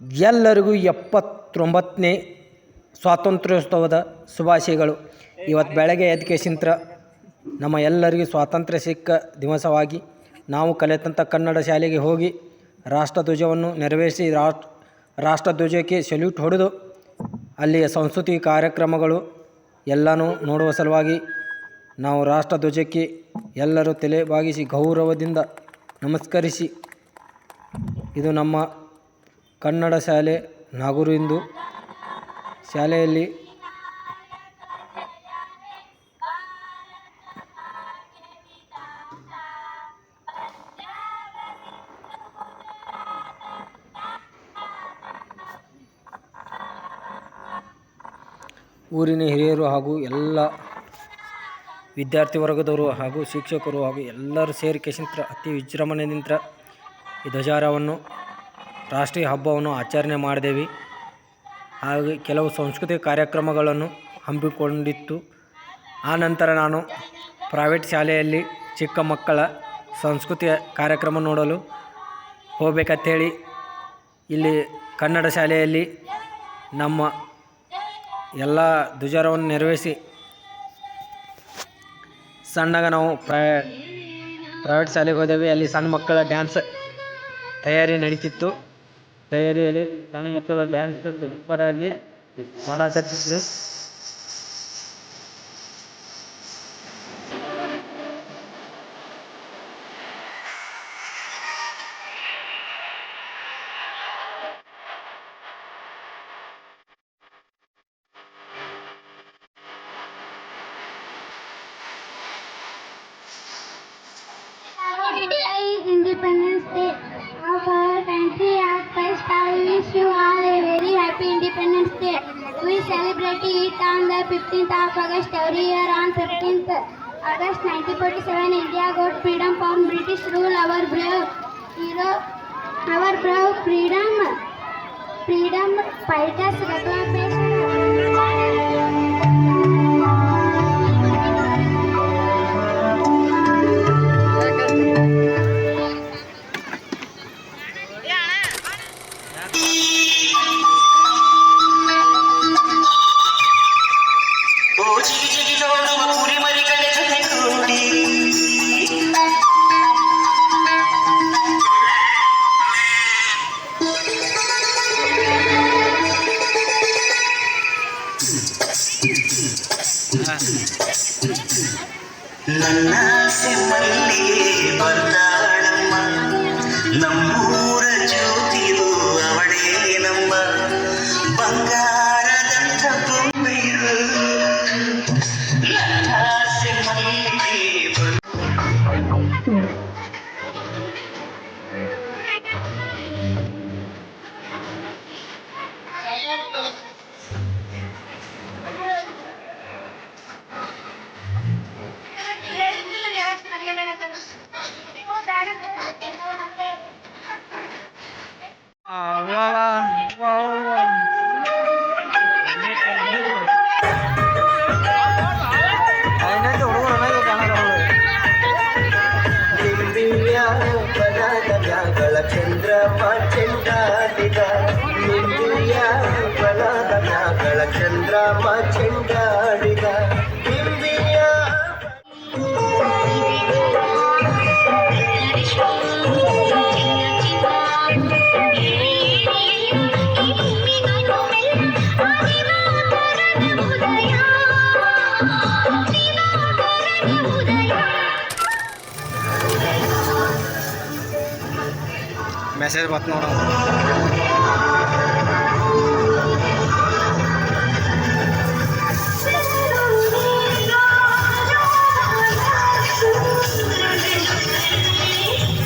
ಎಲ್ಲರಿಗೂ ಎಪ್ಪತ್ತೊಂಬತ್ತನೇ ಸ್ವಾತಂತ್ರ್ಯೋತ್ಸವದ ಶುಭಾಶಯಗಳು. ಇವತ್ತು ಬೆಳಗ್ಗೆ ಎದ್ಕೇಶಿಂತ್ರ ನಮ್ಮ ಎಲ್ಲರಿಗೂ ಸ್ವಾತಂತ್ರ್ಯ ಸಿಕ್ಕ ದಿವಸವಾಗಿ ನಾವು ಕಲಿತಂಥ ಕನ್ನಡ ಶಾಲೆಗೆ ಹೋಗಿ ರಾಷ್ಟ್ರಧ್ವಜವನ್ನು ನೆರವೇರಿಸಿ ರಾಷ್ಟ್ರ, ರಾಷ್ಟ್ರಧ್ವಜಕ್ಕೆ ಸೆಲ್ಯೂಟ್ ಹೊಡೆದು ಅಲ್ಲಿಯ ಸಂಸ್ಕೃತಿ ಕಾರ್ಯಕ್ರಮಗಳು ಎಲ್ಲನೂ ನೋಡುವ ಸಲುವಾಗಿ ನಾವು ರಾಷ್ಟ್ರಧ್ವಜಕ್ಕೆ ಎಲ್ಲರೂ ತಲೆ ಬಾಗಿಸಿ ಗೌರವದಿಂದ ನಮಸ್ಕರಿಸಿ. ಇದು ನಮ್ಮ ಕನ್ನಡ ಶಾಲೆ, ನಾಗೂರು ಇಂದು. ಶಾಲೆಯಲ್ಲಿ ಊರಿನ ಹಿರಿಯರು ಹಾಗೂ ಎಲ್ಲ ವಿದ್ಯಾರ್ಥಿ ವರ್ಗದವರು ಹಾಗೂ ಶಿಕ್ಷಕರು ಹಾಗೂ ಎಲ್ಲರೂ ಸೇರಿ ಕೇಶಿಂತ್ರ ಅತಿ ವಿಜೃಂಭಣೆಯಿಂದ ಈ ಧ್ವಜಾರವನ್ನು ರಾಷ್ಟ್ರೀಯ ಹಬ್ಬವನ್ನು ಆಚರಣೆ ಮಾಡಿದೆವು. ಹಾಗೆ ಕೆಲವು ಸಾಂಸ್ಕೃತಿಕ ಕಾರ್ಯಕ್ರಮಗಳನ್ನು ಹಮ್ಮಿಕೊಂಡಿತ್ತು. ಆ ನಂತರ ನಾನು ಪ್ರೈವೇಟ್ ಶಾಲೆಯಲ್ಲಿ ಚಿಕ್ಕ ಮಕ್ಕಳ ಸಂಸ್ಕೃತಿಯ ಕಾರ್ಯಕ್ರಮ ನೋಡಲು ಹೋಗ್ಬೇಕಂತೇಳಿ ಇಲ್ಲಿ ಕನ್ನಡ ಶಾಲೆಯಲ್ಲಿ ನಮ್ಮ ಎಲ್ಲ ಧ್ವಜಾರವನ್ನು ನೆರವೇರಿಸಿ ಸಣ್ಣಗ ನಾವು ಪ್ರೈ ಪ್ರೈವೇಟ್ ಶಾಲೆಗೆ ಹೋದೆವು. ಅಲ್ಲಿ ಸಣ್ಣ ಮಕ್ಕಳ ಡ್ಯಾನ್ಸ್ ತಯಾರಿ ನಡೀತಿತ್ತು. ತಯಾರಿಯಲ್ಲಿ ಸಣ್ಣ ಮಕ್ಕಳ ಡ್ಯಾನ್ಸ್ ಸೂಪರಾಗಿ ಮಾಡಕತ್ತಿದ್ರು celebrate it on the 15th of August every year. On 15th August 1947, India got freedom from British rule. Our brave hero, our brave freedom, freedom fighters reclamation. ಓ நன்னாசி மல்லிகை ಚೆಂಡಾಡಿದ ನಿಂಬಿಯ ಬನದ ಮ್ಯಾಗಳ ಚಂದ್ರಮ ಚೆಂಡಾಡಿದ ನಿಂಬಿಯ ಮೆಸೇಜ್ ಬತ್ತು ನೋಡ